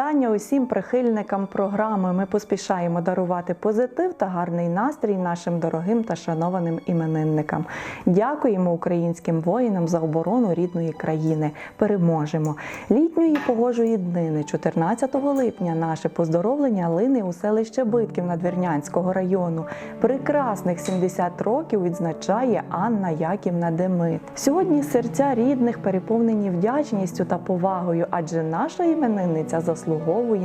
Вітання усім прихильникам програми. Ми поспішаємо дарувати позитив та гарний настрій нашим дорогим та шанованим іменинникам. Дякуємо українським воїнам за оборону рідної країни. Переможемо. Літньої погожої днини, 14 липня, наше поздоровлення лини у селище Битків Надвірнянського району. Прекрасних 70 років відзначає Анна Яківна Демит. Сьогодні серця рідних переповнені вдячністю та повагою, адже наша іменинниця заслуговує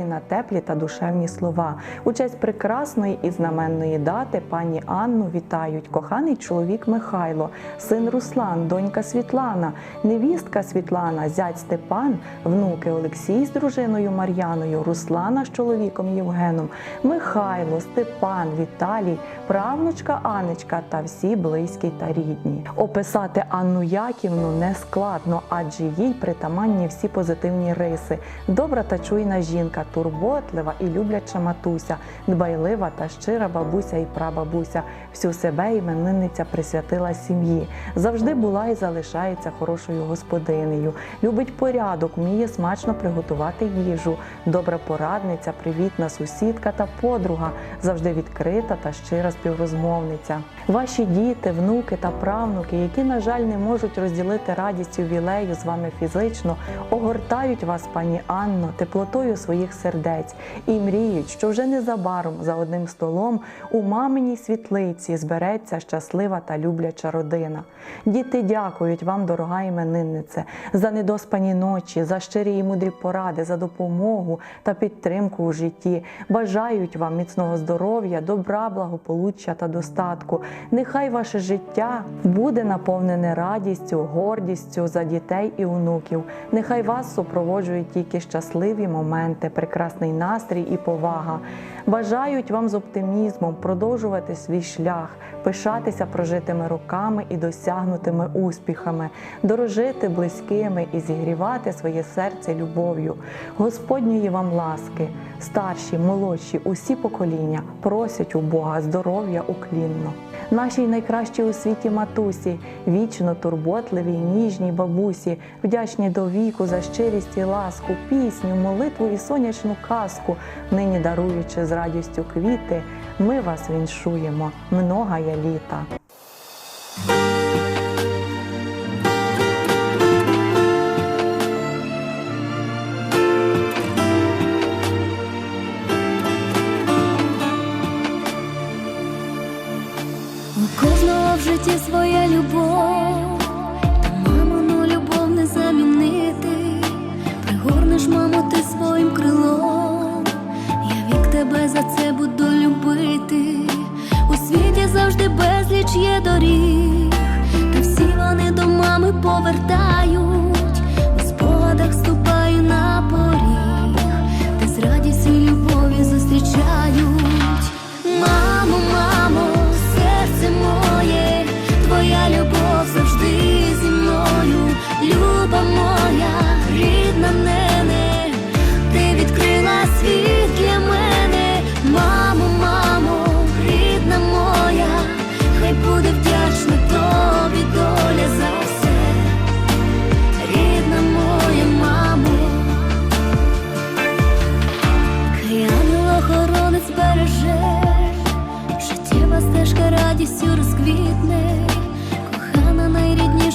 на теплі та душевні слова. У честь прекрасної і знаменної дати пані Анну вітають коханий чоловік Михайло, син Руслан, донька Світлана, невістка Світлана, зять Степан, внуки Олексій з дружиною Мар'яною, Руслана з чоловіком Євгеном, Михайло, Степан, Віталій, правнучка Анечка та всі близькі та рідні. Описати Анну Яківну не складно, адже їй притаманні всі позитивні риси. Добра та чуйна жінка, турботлива і любляча матуся, дбайлива та щира бабуся і прабабуся. Всю себе іменинниця присвятила сім'ї. Завжди була і залишається хорошою господинею. Любить порядок, вміє смачно приготувати їжу. Добра порадниця, привітна сусідка та подруга, завжди відкрита та щира співрозмовниця. Ваші діти, внуки та правнуки, які, на жаль, не можуть розділити радість ювілею з вами фізично, огортають вас, пані Анно, теплотою своїх сердець і мріють, що вже незабаром за одним столом у маминій світлиці збереться щаслива та любляча родина. Діти дякують вам, дорога імениннице, за недоспані ночі, за щирі і мудрі поради, за допомогу та підтримку у житті. Бажають вам міцного здоров'я, добра, благополуччя та достатку. Нехай ваше життя буде наповнене радістю, гордістю за дітей і онуків. Нехай вас супроводжують тільки щасливі моменти, прекрасний настрій і повага. Бажають вам з оптимізмом продовжувати свій шлях, пишатися прожитими роками і досягнутими успіхами, дорожити близькими і зігрівати своє серце любов'ю. Господньої вам ласки, старші, молодші, усі покоління просять у Бога здоров'я уклінно. Нашій найкращій у світі матусі, вічно турботливій, ніжній бабусі, вдячні до віку за щирість і ласку, пісню, молитву і сонячну казку, нині даруючи з радістю квіти, ми вас віншуємо, многоє літа.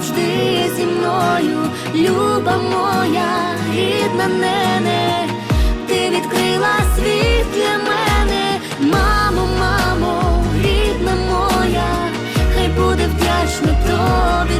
завжди зі мною, люба моя, рідна нене, ти відкрила світ для мене, мамо, мамо, рідна моя, хай буде вдячна тобі.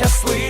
день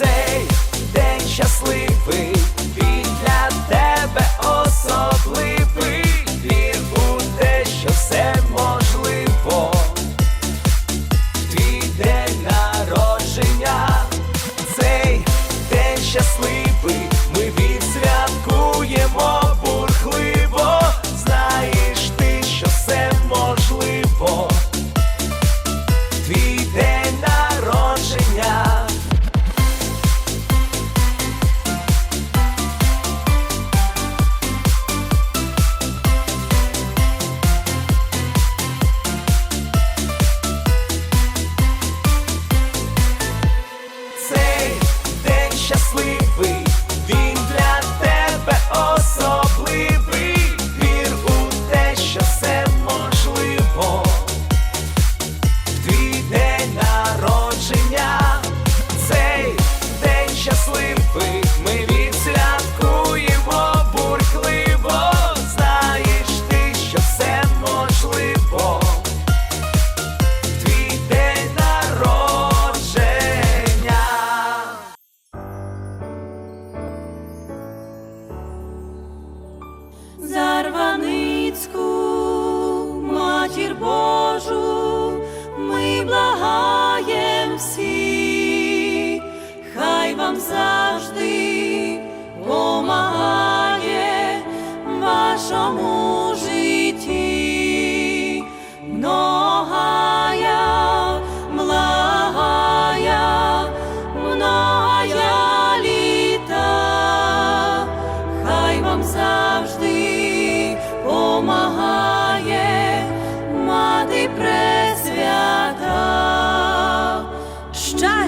Цей день щасливий, вам завжди помагає вашому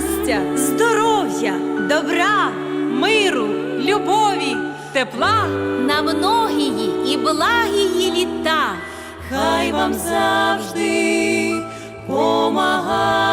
щастя, здоров'я, добра, миру, любові, тепла. на многії і благії літа. Хай вам завжди помагає.